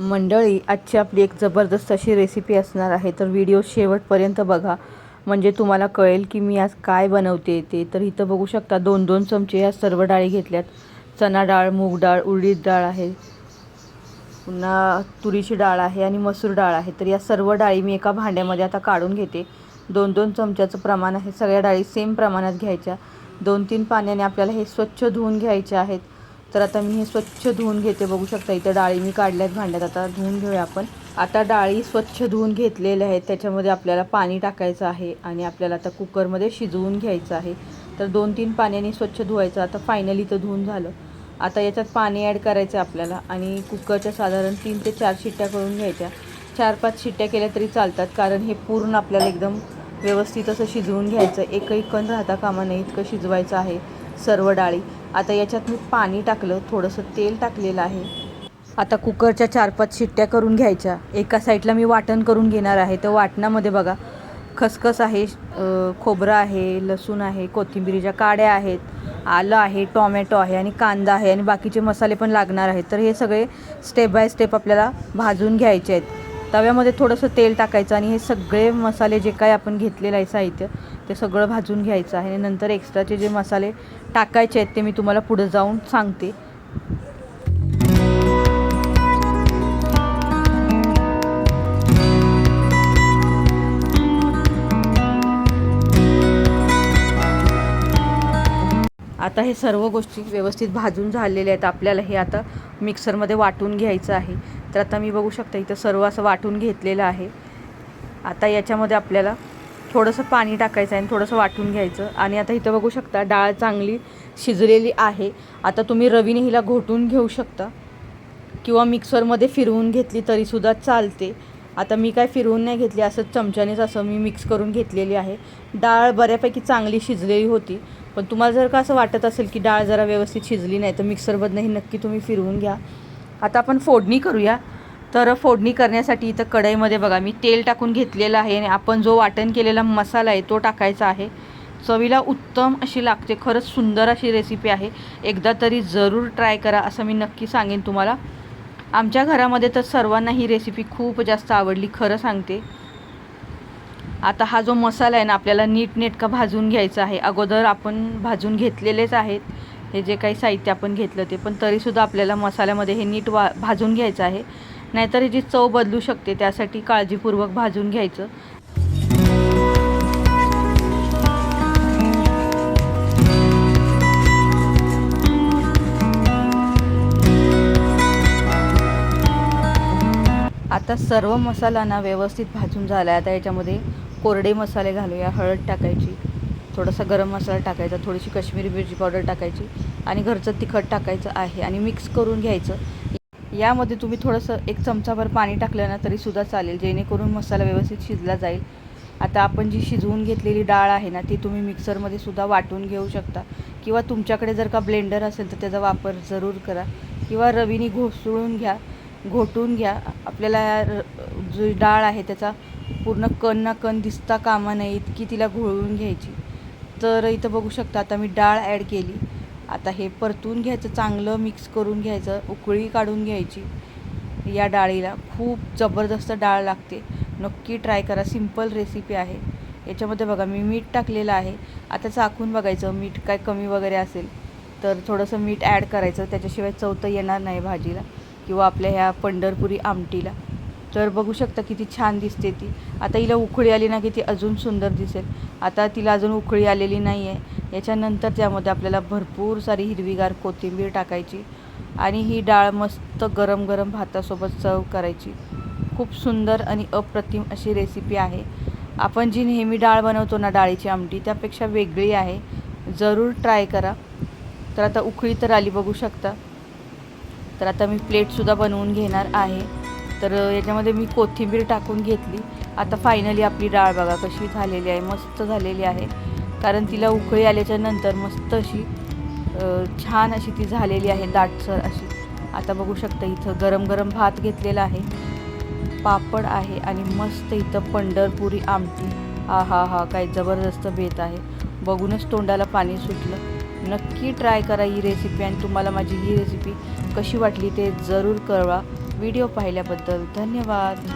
मंडळी आजची आपली एक जबरदस्त अशी रेसिपी असणार आहे. तर व्हिडिओ शेवटपर्यंत बघा. म्हणजे तुम्हाला कळेल की मी आज काय बनवते ते. तर इथं बघू शकता दोन दोन चमचे या सर्व डाळी घेतल्यात. चना डाळ मूग डाळ उडीद डाळ आहे. पुन्हा तुरीची डाळ आहे आणि मसूर डाळ आहे. तर या सर्व डाळी मी एका भांड्यामध्ये आता काढून घेते. दोन दोन चमच्याचं प्रमाण आहे. सगळ्या डाळी सेम प्रमाणात घ्यायच्या. दोन तीन पाण्याने आपल्याला हे स्वच्छ धुवून घ्यायचे आहेत. तर आता मी हे स्वच्छ धुवून घेते बघू शकता इथं डाळी मी काढल्यात भांड्यात आता धुवून घेऊया आपण. आता डाळी स्वच्छ धुवून घेतलेल्या आहेत त्याच्यामध्ये आपल्याला पाणी टाकायचं आहे आणि आपल्याला आता कुकरमध्ये शिजवून घ्यायचं आहे. तर दोन तीन पाण्याने स्वच्छ धुवायचं आता फायनली तर धुवून झालं. आता याच्यात पाणी ॲड करायचं आहे आपल्याला आणि कुकरच्या साधारण तीन ते चार शिट्ट्या करून घ्यायच्या. चार पाच शिट्ट्या केल्या तरी चालतात कारण हे पूर्ण आपल्याला एकदम व्यवस्थित असं शिजवून घ्यायचं. एकही कण राहता कामा नये इतकं शिजवायचं आहे सर्व डाळी. आता याच्यात मी पाणी टाकलं थोडंसं तेल टाकलेलं आहे. आता कुकरच्या चार पाच शिट्ट्या करून घ्यायच्या. एका साईडला मी वाटण करून घेणार आहे. तर वाटणामध्ये बघा खसखस आहे खोबरं आहे लसूण आहे कोथिंबिरीच्या काड्या आहेत आलं आहे टॉमॅटो आहे आणि कांदा आहे आणि बाकीचे मसाले पण लागणार आहेत. तर हे सगळे स्टेप बाय स्टेप आपल्याला भाजून घ्यायचे आहेत. तव्यामध्ये थोडंसं तेल टाकायचं आणि हे सगळे मसाले जे काय आपण घेतलेलं आहे साहित्य ते सगळं भाजून घ्यायचं आहे आणि नंतर एक्स्ट्राचे जे मसाले टाकायचे आहेत ते मी तुम्हाला पुढे जाऊन सांगते. आता हे सर्व गोष्टी व्यवस्थित भाजून झालेल्या आहेत आपल्याला. हे आता मिक्सरमध्ये वाटून घ्यायचं आहे. तर आता मी बघू शकता इथं सर्व असं वाटून घेतलेलं आहे. आता याच्यामध्ये आपल्याला थोडंसं पाणी टाकायचं आहे आणि थोडंसं वाटून घ्यायचं. आणि आता इथं बघू शकता डाळ चांगली शिजलेली आहे. आता तुम्ही रवीने हिला घोटून घेऊ शकता. किंवा मिक्सरमध्ये फिरवून घेतली तरीसुद्धा चालते. आता मी काय फिरवून नाही घेतली असं चमच्यानेच असं मी मिक्स करून घेतलेली आहे. डाळ बऱ्यापैकी चांगली शिजलेली होती. पण तुम्हाला जर का असं वाटत असेल की डाळ जरा व्यवस्थित शिजली नाही तर मिक्सरमधनं ही नक्की तुम्ही फिरवून घ्या. आता आपण फोडणी करूया. तर फोडणी करण्यासाठी इथं कढईमध्ये बघा मी तेल टाकून घेतलेलं आहे आणि आपण जो वाटण केलेला मसाला आहे तो टाकायचा आहे. चवीला उत्तम अशी लागते खरंच सुंदर अशी रेसिपी आहे. एकदा तरी जरूर ट्राय करा असं मी नक्की सांगेन तुम्हाला. आमच्या घरामध्ये तर सर्वांना ही रेसिपी खूप जास्त आवडली खरं सांगते. आता हा जो मसाला आहे ना आपल्याला नीटनेटका भाजून घ्यायचा आहे. अगोदर आपण भाजून घेतलेलेच आहेत. हे जे काही साहित्य आपण घेतलं ते पण तरीसुद्धा आपल्याला मसाल्यामध्ये हे नीट वा भाजून घ्यायचं आहे. नाहीतर ह्याची चव बदलू शकते त्यासाठी काळजीपूर्वक भाजून घ्यायचं. आता सर्व मसाला ना व्यवस्थित भाजून झाला आहे आता याच्यामध्ये कोरडे मसाले घालूया हळद टाकायची थोडासा गरम मसाला टाकायचा थोडीशी काश्मीरी मिरची पावडर टाकायची आणि घरचं तिखट टाकायचं आहे आणि मिक्स करून घ्यायचं. यामध्ये तुम्ही थोडंसं एक चमचाभर पाणी टाकलं ना तरीसुद्धा चालेल जेणेकरून मसाला व्यवस्थित शिजला जाईल. आता आपण जी शिजवून घेतलेली डाळ आहे ना ती तुम्ही मिक्सरमध्ये सुद्धा वाटून घेऊ शकता. किंवा तुमच्याकडे जर का ब्लेंडर असेल तर त्याचा वापर जरूर करा. किंवा रवीने घोसळून घ्या घोटून घ्या. आपल्याला र- डाळ आहे त्याचा पूर्ण कण ना कण दिसता कामा नये इतकी तिला घोळवून घ्यायची. तर इथं बघू शकता आता मी डाळ ॲड केली. आता हे परतून घ्यायचं चांगलं मिक्स करून घ्यायचं उकळी काढून घ्यायची. या डाळीला खूप जबरदस्त डाळ लागते. नक्की ट्राय करा सिंपल रेसिपी आहे. याच्यामध्ये बघा मी मीठ टाकलेलं आहे. आता चाकून बघायचं मीठ काय कमी वगैरे असेल तर थोडंसं मीठ ॲड करायचं. त्याच्याशिवाय चवतं येणार नाही भाजीला किंवा आपल्या ह्या पंढरपुरी आमटीला. तर बघू शकता किती छान दिसते ती. आता हिला उकळी आली ना की ती अजून सुंदर दिसेल. आता तिला अजून उकळी आलेली नाही आहे याच्यानंतर त्यामध्ये आपल्याला भरपूर सारी हिरवीगार कोथिंबीर टाकायची आणि ही डाळ मस्त गरम गरम भातासोबत सर्व करायची. खूप सुंदर आणि अप्रतिम अशी रेसिपी आहे. आपण जी नेहमी डाळ बनवतो ना डाळीची आमटी त्यापेक्षा वेगळी आहे. जरूर ट्राय करा. तर आता उकळी तर आली बघू शकता. तर आता मी प्लेटसुद्धा बनवून घेणार आहे. तर याच्यामध्ये मी कोथिंबीर टाकून घेतली. आता फायनली आपली डाळ बघा कशी झालेली आहे मस्त झालेली आहे. कारण तिला उकळी आल्याच्यानंतर मस्त अशी छान अशी ती झालेली आहे दाटसर अशी. आता बघू शकता इथं गरम गरम भात घेतलेला आहे. पापड आहे आणि मस्त इथं पंढरपुरी आमटी. हा हा हा काय जबरदस्त बेत आहे. बघूनच तोंडाला पाणी सुटलं. नक्की ट्राय करा ही रेसिपी आणि तुम्हाला माझी ही रेसिपी कशी वाटली ते जरूर कळवा. व्हिडिओ पाहिल्याबद्दल धन्यवाद.